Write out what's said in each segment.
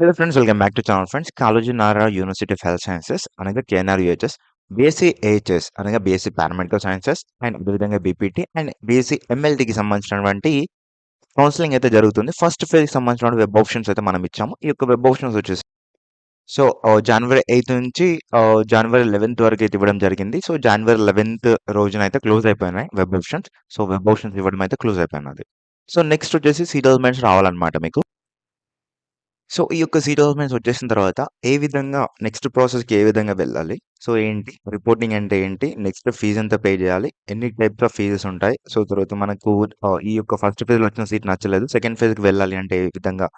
Hello friends welcome back to channel friends Kaloji Nara university of health sciences అనగా KNR UHS BSc AHS అనగా BSc paramedical sciences and అదేవిధంగా BPT and BSc ఎంఎల్టీకి సంబంధించినటువంటి counselling అయితే జరుగుతుంది. First ఫేజ్కి సంబంధించిన web options అయితే మనం ఇచ్చాము. ఈ యొక్క వెబ్ ఆప్షన్స్ వచ్చేసి సో జనవరి ఎయిత్ నుంచి uh, జనవరి లెవెన్త్ వరకు అయితే ఇవ్వడం జరిగింది. సో జనవరి లెవెన్త్ రోజున అయితే క్లోజ్ అయిపోయినాయి web options so web options ఇవ్వడం అయితే క్లోజ్ అయిపోయినది. సో నెక్స్ట్ వచ్చేసి సీటల్మెంట్స్ రావాలన్నమాట మీకు. సో ఈ యొక్క సీట్ అలౌట్‌మెంట్స్ వచ్చేసిన తర్వాత ఏ విధంగా నెక్స్ట్ ప్రాసెస్‌కి ఏ విధంగా వెళ్ళాలి? సో ఏంటి? రిపోర్టింగ్ అంటే ఏంటి? నెక్స్ట్ ఫీజ్ ఎంత పే చేయాలి? ఎన్ని టైప్స్ ఆఫ్ ఫీజెస్ ఉంటాయి? సో తర్వాత మనకు ఈ యొక్క ఫస్ట్ ఫేజ్‌లో వచ్చిన సీట్ నచ్చలేదు. సెకండ్ ఫేజ్‌కి వెళ్ళాలి అంటే ఏ విధంగా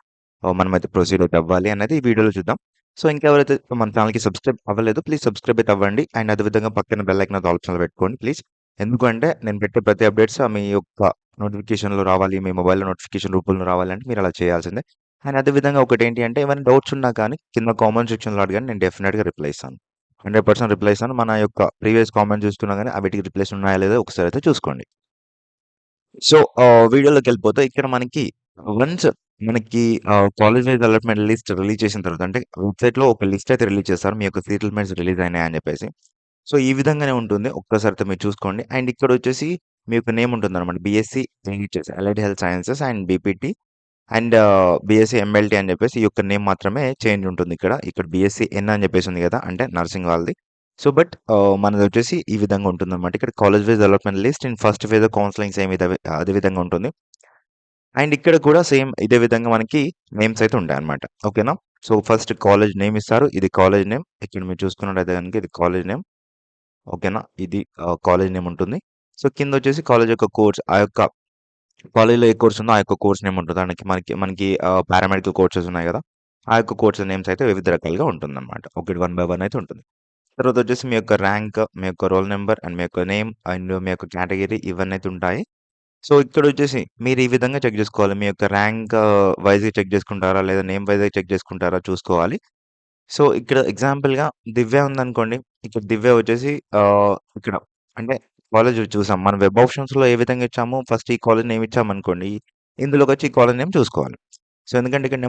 మనమైతే ప్రొసీడ్ అయితే అవ్వాలి అనేది ఈ వీడియోలో చూద్దాం. సో ఇంకెవరైతే మన ఛానల్కి సబ్స్క్రైబ్ అవ్వలేదు ప్లీజ్ సబ్స్క్రైబ్ అయితే అవ్వండి. అండ్ అదే విధంగా పక్కన బెల్ ఐకన్ ఆప్షన్‌లో పెట్టుకోండి ప్లీజ్. ఎందుకంటే నేను పెట్టే ప్రతి అప్డేట్స్ మీ యొక్క నోటిఫికేషన్‌లో రావాలి. మీ మొబైల్‌లో నోటిఫికేషన్ రూపంలో రావాలంటే మీరు అలా చేయాల్సిందే. అండ్ అదే విధంగా ఏంటి అంటే ఏమైనా డౌట్స్ ఉన్నా కానీ కింద కామెంట్ సెక్షన్‌లో అడిగాను నేను డెఫినెట్గా రిప్లై ఇస్తాను. 100% రిప్లై ఇస్తాను. మన యొక్క ప్రీవియస్ కామెంట్ చూస్తున్నా కానీ వీటికి రిప్లైస్ ఉన్నాయా లేదా ఒకసారి అయితే చూసుకోండి. సో వీడియోలోకి వెళ్ళిపోతే ఇక్కడ మనకి వన్స్ మనకి కాలేజ్ డెవలప్మెంట్ లిస్ట్ రిలీజ్ చేసిన తర్వాత అంటే వెబ్‌సైట్‌లో ఒక లిస్ట్ అయితే రిలీజ్ చేస్తారు. మీ యొక్క సీటల్మెంట్స్ రిలీజ్ అయినాయి అని చెప్పేసి. సో ఈ విధంగానే ఉంటుంది. ఒక్కసారి అయితే మీరు చూసుకోండి. అండ్ ఇక్కడ వచ్చేసి మీ యొక్క నేమ్ ఉంటుందన్నమాట. BSc AHS allied health sciences and BPT and BSc MLT అని చెప్పేసి ఈ యొక్క నేమ్ మాత్రమే చేంజ్ ఉంటుంది ఇక్కడ. ఇక్కడ బీఎస్సీ ఎన్ అని చెప్పేసి ఉంది కదా! అంటే నర్సింగ్ వాళ్ళది. సో బట్ మనది వచ్చేసి ఈ విధంగా ఉంటుందన్నమాట. ఇక్కడ college wise development list in first phase of counselling same ఇదే అదే విధంగా ఉంటుంది. అండ్ ఇక్కడ కూడా సేమ్ ఇదే విధంగా మనకి నేమ్స్ అయితే ఉంటాయి అనమాట ఓకేనా? సో ఫస్ట్ కాలేజ్ నేమ్ ఇస్తారు. ఇది కాలేజ్ నేమ్. ఇక్కడ మీరు చూసుకున్నట్టయితే కనుక ఇది కాలేజ్ నేమ్. ఓకేనా? ఇది కాలేజ్ నేమ్ ఉంటుంది. సో కింద వచ్చేసి కాలేజ్ యొక్క కోర్స్ ఆ యొక్క కాలేజ్‌లో ఏ కోర్స్ ఉందో ఆ యొక్క కోర్స్ నేమ్ ఉంటుంది. దానికి మనకి మనకి పారామెడికల్ కోర్సెస్ ఉన్నాయి కదా! ఆ యొక్క కోర్స్ నేమ్స్ అయితే వివిధ రకాలుగా ఉంటుందన్నమాట. ఒకటి వన్ బై వన్ అయితే ఉంటుంది. తర్వాత వచ్చేసి మీ యొక్క ర్యాంక్, మీ యొక్క రోల్ నెంబర్ అండ్ మీ యొక్క నేమ్ అండ్ మీ యొక్క కేటగిరీ ఇవన్నీ అయితే ఉంటాయి. సో ఇక్కడ వచ్చేసి మీరు ఈ విధంగా చెక్ చేసుకోవాలి. మీ యొక్క ర్యాంక్ వైజ్గా చెక్ చేసుకుంటారా? లేదా నేమ్ వైజ్గా చెక్ చేసుకుంటారా? చూసుకోవాలి. సో ఇక్కడ ఎగ్జాంపుల్‌గా దివ్య ఉందనుకోండి. ఇక్కడ దివ్య వచ్చేసి ఇక్కడ అంటే కాలేజ్ చూసాం. మనం వెబ్ ఆప్షన్స్‌లో ఏ విధంగా ఇచ్చామో ఫస్ట్ ఈ కాలేజ్ నేమ్ ఇచ్చామనుకోండి. ఇందులోకొచ్చి ఈ కాలేజ్ నేమ్ చూసుకోవాలి. సో ఎందుకంటే ఇక్కడ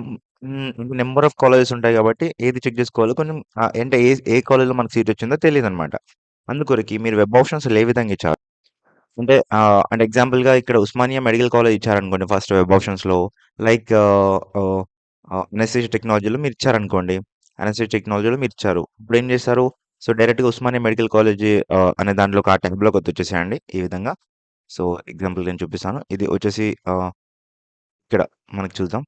నెంబర్ ఆఫ్ కాలేజెస్ ఉంటాయి కాబట్టి ఏది చెక్ చేసుకోవాలో కొంచెం అంటే ఏ ఏ కాలేజ్‌లో మనకు సీట్ వచ్చిందో తెలియదు అనమాట అందుకొరకి మీరు వెబ్ ఆప్షన్స్‌లో ఏ విధంగా ఇచ్చారు? అంటే అంటే ఎగ్జాంపుల్‌గా ఇక్కడ ఉస్మానియా మెడికల్ కాలేజ్ ఇచ్చారనుకోండి ఫస్ట్ వెబ్ ఆప్షన్స్‌లో లైక్ ఆహ్, టెక్నాలజీలో మీరు ఇచ్చారనుకోండి. అనస్థీషియా టెక్నాలజీలో మీరు ఇచ్చారు. ఇప్పుడు ఏం చేస్తారు? సో డైరెక్ట్‌గా ఉస్మానియా మెడికల్ కాలేజ్ అనే దాంట్లోకి ఆ ట్యాబ్‌లోకి వచ్చేసేయండి ఈ విధంగా. సో ఎగ్జాంపుల్ నేను చూపిస్తాను. ఇది వచ్చేసి ఇక్కడ మనకి చూద్దాం.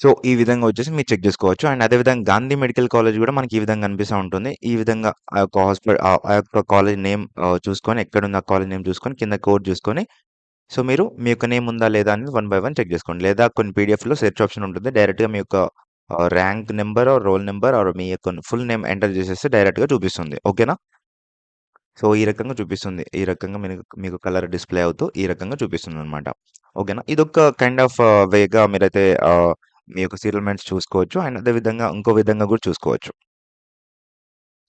సో ఈ విధంగా వచ్చేసి మీరు చెక్ చేసుకోవచ్చు. అండ్ అదే విధంగా గాంధీ మెడికల్ కాలేజ్ కూడా మనకి ఈ విధంగా కనిపిస్తూ ఉంటుంది. ఈ విధంగా ఆ యొక్క హాస్పిటల్ ఆ యొక్క కాలేజ్ నేమ్ చూసుకొని ఎక్కడుంది ఆ కాలేజ్ నేమ్ చూసుకొని కింద కోడ్ చూసుకొని సో మీరు మీ యొక్క నేమ్ ఉందా లేదా అనేది వన్ బై వన్ చెక్ చేసుకోండి. లేదా కొన్ని పీడిఎఫ్‌లో సెర్చ్ ఆప్షన్ ఉంటుంది. డైరెక్ట్‌గా మీ యొక్క ఆహ్, rank number or roll number or మీ యొక్క ఫుల్ నేమ్ ఎంటర్ చేసేస్తే డైరెక్ట్‌గా చూపిస్తుంది. ఓకేనా? సో ఈ రకంగా చూపిస్తుంది. ఈ రకంగా మీకు మీకు కలర్ డిస్‌ప్లే అవుతూ ఈ రకంగా చూపిస్తుందన్నమాట. ఓకేనా? ఇదొక కైండ్ ఆఫ్ వేగా మీరైతే ఆహ్, మీ యొక్క సీటల్మెంట్స్ చూసుకోవచ్చు. అండ్ అదే విధంగా ఇంకో విధంగా కూడా చూసుకోవచ్చు.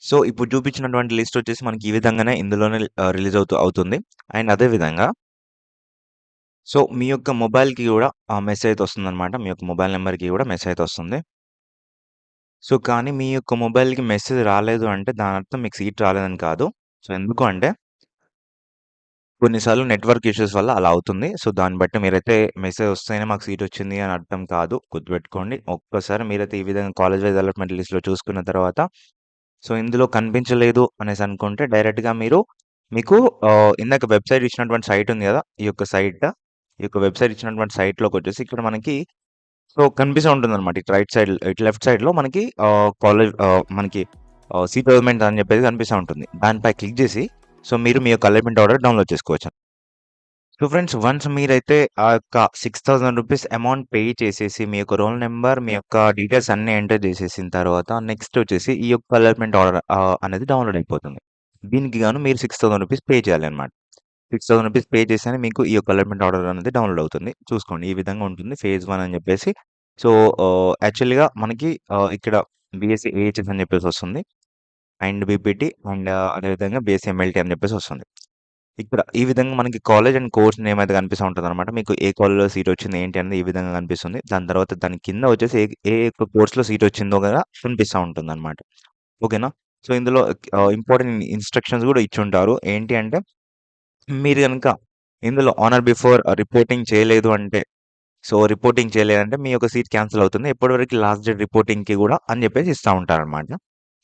సో ఇప్పుడు చూపించినటువంటి లిస్ట్ వచ్చేసి మనకి ఈ విధంగానే ఇందులోనే ఆహ్, రిలీజ్ అవుతూ అవుతుంది. అండ్ అదే విధంగా సో మీ యొక్క మొబైల్‌కి కూడా ఆ మెసేజ్ అయితే వస్తుందన్నమాట. మీ యొక్క మొబైల్ నంబర్‌కి కూడా మెసేజ్ అయితే వస్తుంది. సో కానీ మీ యొక్క మొబైల్‌కి మెసేజ్ రాలేదు అంటే దాని అర్థం మీకు సీట్ రాలేదని కాదు. సో ఎందుకు అంటే కొన్ని సార్లు నెట్వర్క్ ఇష్యూస్ వల్ల అలా అవుతుంది. సో దాన్ని బట్టి మీరైతే మెసేజ్ వస్తేనే మాకు సీట్ వచ్చింది అని అర్థం కాదు. గుర్తుపెట్టుకోండి. ఒక్కసారి మీరైతే ఈ విధంగా కాలేజ్ వైస్ అలాట్‌మెంట్ లిస్ట్‌లో చూసుకున్న తర్వాత సో ఇందులో కనిపించలేదు అనేసి అనుకుంటే డైరెక్ట్‌గా మీరు మీకు ఆహ్, ఇందాక వెబ్‌సైట్ ఇచ్చినటువంటి సైట్ ఉంది కదా! ఈ యొక్క సైట్ ఈ యొక్క వెబ్‌సైట్ ఇచ్చినటువంటి సైట్లోకి వచ్చేసి ఇక్కడ మనకి సో కనిపిస్తూ ఉంటుంది అనమాట ఇటు రైట్ సైడ్ ఇటు లెఫ్ట్ సైడ్‌లో మనకి కాలేజ్ మనకి సీట్ అలాట్‌మెంట్ అని చెప్పేసి కనిపిస్తూ ఉంటుంది. దానిపై క్లిక్ చేసి సో మీరు మీ యొక్క అలైన్మెంట్ ఆర్డర్ డౌన్‌లోడ్ చేసుకోవచ్చు. సో ఫ్రెండ్స్ వన్స్ మీరైతే ఆ యొక్క six thousand rupees amount pay చేసేసి మీ యొక్క రోల్ నెంబర్ మీ యొక్క డీటెయిల్స్ అన్ని ఎంటర్ చేసేసిన తర్వాత నెక్స్ట్ వచ్చేసి ఈ యొక్క అలైన్మెంట్ ఆర్డర్ అనేది డౌన్‌లోడ్ అయిపోతుంది. దీనికి గాను మీరు సిక్స్ థౌసండ్ రూపీస్ పే చేయాలన్నమాట. సిక్స్ థౌసండ్ రూపీస్ పే చేస్తేనే మీకు ఈ యొక్క అలాట్‌మెంట్ ఆర్డర్ అనేది డౌన్‌లోడ్ అవుతుంది. చూసుకోండి ఈ విధంగా ఉంటుంది. ఫేజ్ వన్ అని చెప్పేసి సో యాక్చువల్‌గా మనకి ఇక్కడ బీఎస్సీ ఏహెచ్ఎస్ అని చెప్పేసి వస్తుంది. అండ్ బీపీటీ అండ్ అదే విధంగా బీఎస్సీ ఎంఎల్టీ అని చెప్పేసి వస్తుంది. ఇక్కడ ఈ విధంగా మనకి కాలేజ్ అండ్ కోర్స్ నేమ్ అయితే కనిపిస్తూ ఉంటుంది అనమాట మీకు ఏ కాలేజ్‌లో సీట్ వచ్చింది ఏంటి అనేది ఈ విధంగా కనిపిస్తుంది. దాని తర్వాత దాని కింద వచ్చేసి ఏ ఏ యొక్క కోర్స్‌లో సీట్ వచ్చిందో కదా కనిపిస్తూ ఉంటుంది అనమాట ఓకేనా? సో, ఇందులో ఇంపార్టెంట్ ఇన్‌స్ట్రక్షన్స్ కూడా ఇచ్చి ఉంటారు ఏంటి అంటే మీరు కనుక ఇందులో ఆనర్ బిఫోర్ రిపోర్టింగ్ చేయలేదు అంటే సో, రిపోర్టింగ్ చేయలేదంటే మీ యొక్క సీట్ క్యాన్సిల్ అవుతుంది. ఎప్పటివరకు లాస్ట్ డేట్ రిపోర్టింగ్‌కి కూడా అని చెప్పేసి ఇస్తా ఉంటారనమాట.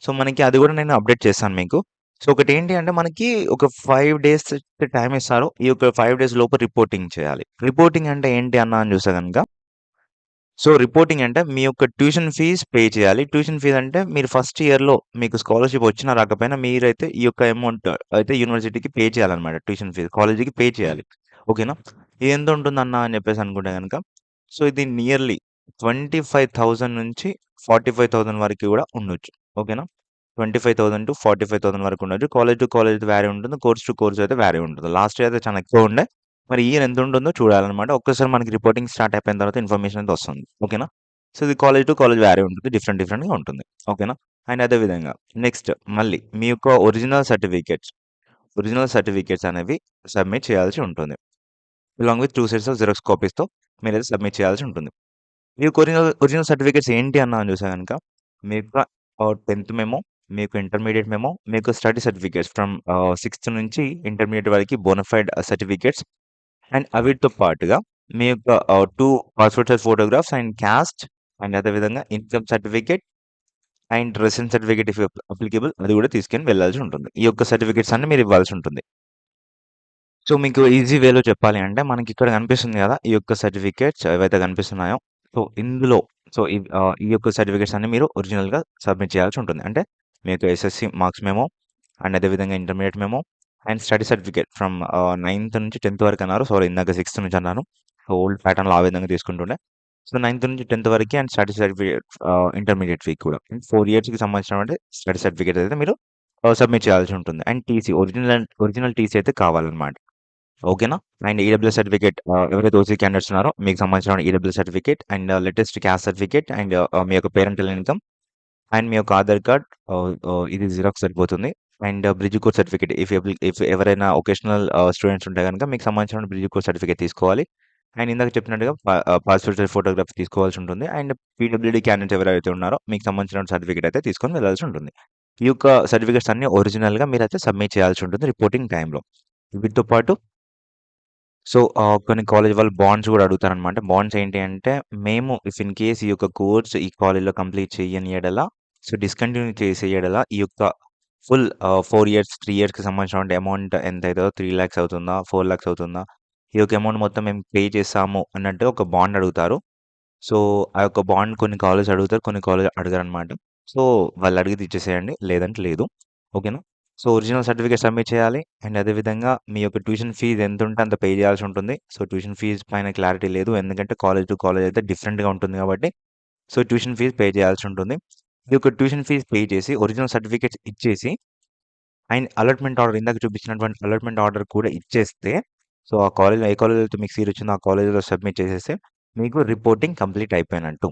సో, మనకి అది కూడా నేను అప్డేట్ చేస్తాను మీకు. సో, ఒకటి ఏంటి అంటే మనకి ఒక ఫైవ్ డేస్ టైం ఇస్తారు. ఈ యొక్క ఫైవ్ డేస్ లోపు రిపోర్టింగ్ చేయాలి. రిపోర్టింగ్ అంటే ఏంటి అన్నా అని చూస్తే కనుక సో, రిపోర్టింగ్ అంటే మీ యొక్క ట్యూషన్ ఫీజ్ పే చేయాలి. ట్యూషన్ ఫీజ్ అంటే మీరు ఫస్ట్ ఇయర్‌లో మీకు స్కాలర్‌షిప్ వచ్చినా రాకపోయినా మీరైతే ఈ యొక్క అమౌంట్ అయితే యూనివర్సిటీకి పే చేయాలన్నమాట ట్యూషన్ ఫీస్ కాలేజీకి పే చేయాలి. ఓకేనా? ఇది ఎంత ఉంటుందన్నా అని చెప్పేసి అనుకుంటే కనుక సో, ఇది నియర్లీ 25,000 నుంచి 45,000 వరకు కూడా ఉండొచ్చు. ఓకేనా? 25,000-45,000 వరకు ఉండొచ్చు. కాలేజ్ టు కాలేజ్ వ్యారీ ఉంటుంది. కోర్స్ టు కోర్స్ అయితే వ్యారీ ఉంటుంది. లాస్ట్ ఇయర్ అయితే చాలా ఎక్కువ ఉండే. మరి ఇయర్ ఎంత ఉంటుందో చూడాలన్నమాట ఒక్కసారి మనకి రిపోర్టింగ్ స్టార్ట్ అయిపోయిన తర్వాత ఇన్ఫర్మేషన్ అయితే వస్తుంది. ఓకేనా? సో, ఇది కాలేజ్ టు కాలేజ్ వేరీ ఉంటుంది. డిఫరెంట్ డిఫరెంట్‌గా ఉంటుంది. ఓకేనా? అండ్ అదే విధంగా నెక్స్ట్ మళ్ళీ మీ యొక్క ఒరిజినల్ సర్టిఫికేట్స్, ఒరిజినల్ సర్టిఫికేట్స్ అనేవి సబ్మిట్ చేయాల్సి ఉంటుంది. Along with two sets of xerox కాపీస్‌తో మీరైతే సబ్మిట్ చేయాల్సి ఉంటుంది. మీ యొక్క ఒరిజినల్ ఒరిజినల్ సర్టిఫికేట్స్ ఏంటి అన్నా అని చూస్తే కనుక మీ యొక్క టెన్త్ 10థ్ మెమో, మీ యొక్క ఇంటర్మీడియేట్ మెమో, మీ యొక్క స్టడీ సర్టిఫికేట్స్ ఫ్రమ్ సిక్స్త్ నుంచి ఇంటర్మీడియట్ వరకు బోనఫైడ్ సర్టిఫికేట్స్ అండ్ అవిటితో పాటుగా మీ యొక్క two passport size photographs and caste and అదే విధంగా income certificate and residence certificate if applicable అది కూడా తీసుకొని వెళ్ళాల్సి ఉంటుంది. ఈ యొక్క సర్టిఫికేట్స్ అన్ని మీరు ఇవ్వాల్సి ఉంటుంది. సో, మీకు ఈజీ వేలో చెప్పాలి అంటే మనకి ఇక్కడ కనిపిస్తుంది కదా ఈ యొక్క సర్టిఫికేట్స్ ఏవైతే కనిపిస్తున్నాయో సో, ఇందులో సో, ఈ యొక్క సర్టిఫికేట్స్ అన్నీ మీరు ఒరిజినల్‌గా సబ్మిట్ చేయాల్సి ఉంటుంది. అంటే మీ యొక్క ఎస్ఎస్‌సి మార్క్స్ మెమో అండ్ అదే విధంగా intermediate and study certificate from ninth నుంచి 10థ్ వరకు అన్నారు. సారీ ఇందాక సిక్స్త్ నుంచి అన్నాను. సో, ఓల్డ్ ప్యాటర్న్‌లో ఆ విధంగా తీసుకుంటుండే. సో, నైన్త్ నుంచి టెన్త్ వరకు and study certificate intermediate week కూడా. ఫోర్ ఇయర్స్‌కి సంబంధించిన స్టడీ సర్టిఫికేట్ అయితే మీరు uh, సబ్మిట్ చేయాల్సి ఉంటుంది. And TC original original TC అయితే కావాలన్నమాట ఓకేనా? అండ్ ఈడబ్ల్యూ సర్టిఫికేట్ ఎవరైతే ఓసీ క్యాండిడేట్స్ ఉన్నారో మీకు సంబంధించిన EW certificate and latest caste certificate and మీ యొక్క పేరెంటల్ ఇన్‌కమ్ అండ్ మీ యొక్క ఆధార్ కార్డ్ uh, uh, ఇది జిరాక్స్ సరిపోతుంది. And uh, bridge course certificate if able if ఎవరైనా ఒకేషనల్ స్టూడెంట్స్ uh, ఉంటే కనుక మీకు సంబంధించిన బ్రిడ్జ్ కోర్స్ సర్టిఫికేట్ తీసుకోవాలి. అండ్ ఇందాక చెప్పినట్టుగా పాస్‌పోర్ట్ ఫోటోగ్రఫీ ఫోటోగ్రాఫ్ తీసుకోవాల్సి ఉంటుంది. అండ్ పీడబ్ల్యూడీ క్యాండిడేట్స్ ఎవరైతే ఉన్నారో మీకు సంబంధించిన సర్టిఫికేట్ అయితే తీసుకొని వెళ్ళాల్సి ఉంటుంది. ఈ యొక్క సర్టిఫికేట్స్ అన్నీ ఒరిజినల్‌గా మీరు అయితే సబ్మిట్ చేయాల్సి ఉంటుంది రిపోర్టింగ్ టైంలో వీటితో పాటు సో, కొన్ని కాలేజ్ వాళ్ళు బాండ్స్ కూడా అడుగుతారనమాట. బాండ్స్ ఏంటి అంటే మేము ఇఫ్ ఇన్ కేస్ ఈ యొక్క కోర్స్ ఈ కాలేజ్‌లో కంప్లీట్ చేయని యెడల సో, డిస్కంటిన్యూ చేసే యెడల ఈ యొక్క ఫుల్ ఫోర్ ఇయర్స్, త్రీ ఇయర్స్‌కి సంబంధించిన అమౌంట్ ఎంత అవుతుందో త్రీ ల్యాక్స్ అవుతుందా? 4,00,000 అవుతుందా? ఈ యొక్క అమౌంట్ మొత్తం మేము పే చేస్తాము అన్నట్టు ఒక బాండ్ అడుగుతారు. సో, ఆ యొక్క బాండ్ కొన్ని కాలేజ్ అడుగుతారు. కొన్ని కాలేజ్ అడగరనమాట. సో, వాళ్ళు అడిగితే ఇచ్చేసేయండి. లేదంటే లేదు. ఓకేనా? సో, ఒరిజినల్ సర్టిఫికేట్ సబ్మిట్ చేయాలి. అండ్ అదే విధంగా మీ యొక్క ట్యూషన్ ఫీజ్ ఎంతుంటే అంత పే చేయాల్సి ఉంటుంది. సో, ట్యూషన్ ఫీజ్ పైన క్లారిటీ లేదు. ఎందుకంటే కాలేజ్ టు కాలేజ్ అయితే డిఫరెంట్‌గా ఉంటుంది కాబట్టి సో, ట్యూషన్ ఫీజ్ పే చేయాల్సి ఉంటుంది. ఈ యొక్క ట్యూషన్ ఫీజు పే చేసి ఒరిజినల్ సర్టిఫికేట్స్ ఇచ్చేసి అండ్ అలాట్‌మెంట్ ఆర్డర్ ఇందాక చూపించినటువంటి అలాట్‌మెంట్ ఆర్డర్ కూడా ఇచ్చేస్తే సో, ఆ కాలేజ్ ఏ కాలేజ్‌లో అయితే మీకు సీట్ వచ్చిందో ఆ కాలేజ్‌లో సబ్మిట్ చేసేస్తే మీకు రిపోర్టింగ్ కంప్లీట్ అయిపోయినట్టు.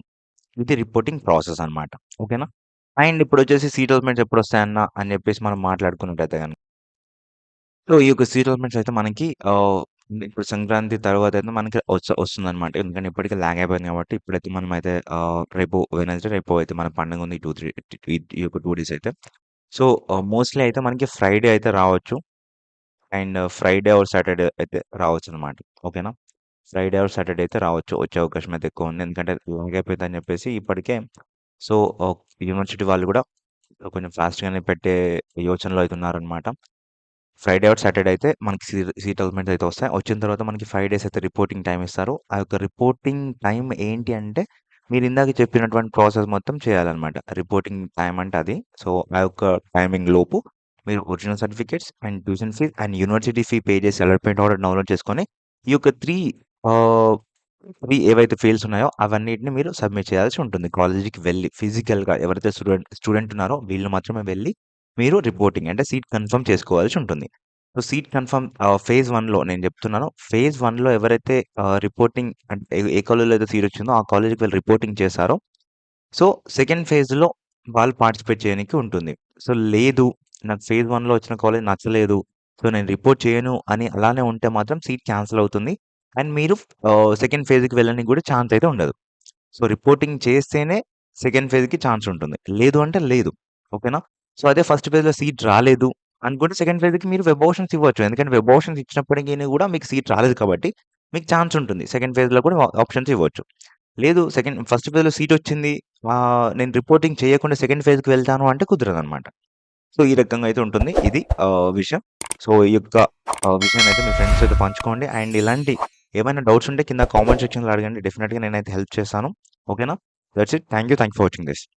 ఇది రిపోర్టింగ్ ప్రాసెస్ అనమాట. ఓకేనా? అండ్ ఇప్పుడు వచ్చేసి సీట్ ఎప్పుడు వస్తాయన్న అని చెప్పేసి మనం మాట్లాడుకున్నట్టయితే కనుక సో, ఈ యొక్క సీట్ అయితే మనకి ఇప్పుడు సంక్రాంతి తర్వాత అయితే మనకి వస్తు వస్తుందనమాట. ఎందుకంటే ఇప్పటికే లాగ్ అయిపోయింది కాబట్టి ఇప్పుడైతే మనమైతే అయితే రేపు వెనస్డే రేపు అయితే మన పండుగ ఉంది. 2, 3 ఈ యొక్క టూ డేస్ అయితే. సో, మోస్ట్‌లీ అయితే మనకి ఫ్రైడే అయితే రావచ్చు. అండ్ ఫ్రైడే ఆర్ సాటర్‌డే అయితే రావచ్చు అనమాట ఓకేనా? ఫ్రైడే ఆర్ సాటర్‌డే అయితే రావచ్చు. వచ్చే అవకాశం అయితే ఎక్కువ ఉంది. ఎందుకంటే లాగ్ అయిపోయిందని చెప్పేసి ఇప్పటికే సో, యూనివర్సిటీ వాళ్ళు కూడా కొంచెం ఫాస్ట్‌గానే పెట్టే యోచనలో అయితే ఉన్నారనమాట. ఫ్రైడే అవుట్ సాటర్‌డే అయితే మనకి సీ అయితే వస్తాయి. వచ్చిన తర్వాత మనకి ఫైవ్ డేస్ అయితే రిపోర్టింగ్ టైం ఇస్తారు. ఆ యొక్క రిపోర్టింగ్ టైం ఏంటి అంటే మీరు ఇందాక చెప్పినటువంటి ప్రాసెస్ మొత్తం చేయాలన్నమాట రిపోర్టింగ్ టైం అంటే అది. సో, ఆ యొక్క టైమింగ్ లోపు మీరు original certificates and tuition fees and university fee pay చేసి అలర్ట్మెంట్ ఆర్డర్ డౌన్‌లోడ్ చేసుకొని ఈ యొక్క త్రీ త్రీ ఏవైతే ఫీల్డ్స్ ఉన్నాయో అవన్నిటిని మీరు సబ్మిట్ చేయాల్సి ఉంటుంది. కాలేజీకి వెళ్ళి ఫిజికల్‌గా ఎవరైతే స్టూడెంట్ స్టూడెంట్ ఉన్నారో వీళ్ళు మాత్రమే వెళ్ళి మీరు రిపోర్టింగ్ అంటే సీట్ కన్ఫర్మ్ చేసుకోవాల్సి ఉంటుంది. సో, సీట్ కన్ఫర్మ్ ఫేజ్ వన్లో నేను చెప్తున్నాను. ఫేజ్ వన్లో ఎవరైతే uh, రిపోర్టింగ్ అంటే ఏ కాలేజ్‌లో అయితే సీట్ వచ్చిందో ఆ కాలేజ్‌కి వెళ్ళి రిపోర్టింగ్ చేశారో సో, సెకండ్ ఫేజ్‌లో వాళ్ళు పార్టిసిపేట్ చేయడానికి ఉంటుంది. సో, లేదు నాకు ఫేజ్ వన్లో వచ్చిన కాలేజ్ నచ్చలేదు. సో, నేను రిపోర్ట్ చేయను అని అలానే ఉంటే మాత్రం సీట్ క్యాన్సిల్ అవుతుంది. అండ్ మీరు uh, సెకండ్ ఫేజ్‌కి వెళ్ళడానికి కూడా ఛాన్స్ అయితే ఉండదు. సో, రిపోర్టింగ్ చేస్తేనే సెకండ్ ఫేజ్‌కి ఛాన్స్ ఉంటుంది. లేదు అంటే లేదు. ఓకేనా? సో, అదే ఫస్ట్ ఫేజ్‌లో సీట్ రాలేదు అనుకుంటే సెకండ్ ఫేజ్‌కి మీరు వెబ్ ఆప్షన్స్ ఇవ్వచ్చు. ఎందుకంటే వెబ్ ఆప్షన్స్ కూడా మీకు సీట్ రాలేదు కాబట్టి మీకు ఛాన్స్ ఉంటుంది. సెకండ్ ఫేజ్‌లో కూడా ఆప్షన్స్ ఇవ్వచ్చు. లేదు సెకండ్ ఫస్ట్ ఫేజ్‌లో సీట్ వచ్చింది. నేను రిపోర్టింగ్ చేయకుండా సెకండ్ ఫేజ్‌కి వెళ్తాను అంటే కుదరదు అనమాట సో, ఈ రకంగా అయితే ఉంటుంది. ఇది విషయం. సో, ఈ యొక్క విషయం విషయాన్నయితే మీ ఫ్రెండ్స్ అయితే పంచుకోండి. అండ్ ఇలాంటి ఏమైనా డౌట్స్ ఉంటే కింద కామెంట్ సెక్షన్‌లో అడగండి. డెఫినెట్గా నేనైతే హెల్ప్ చేస్తాను. ఓకేనా? That's it. Thank you. Thank you for watching this.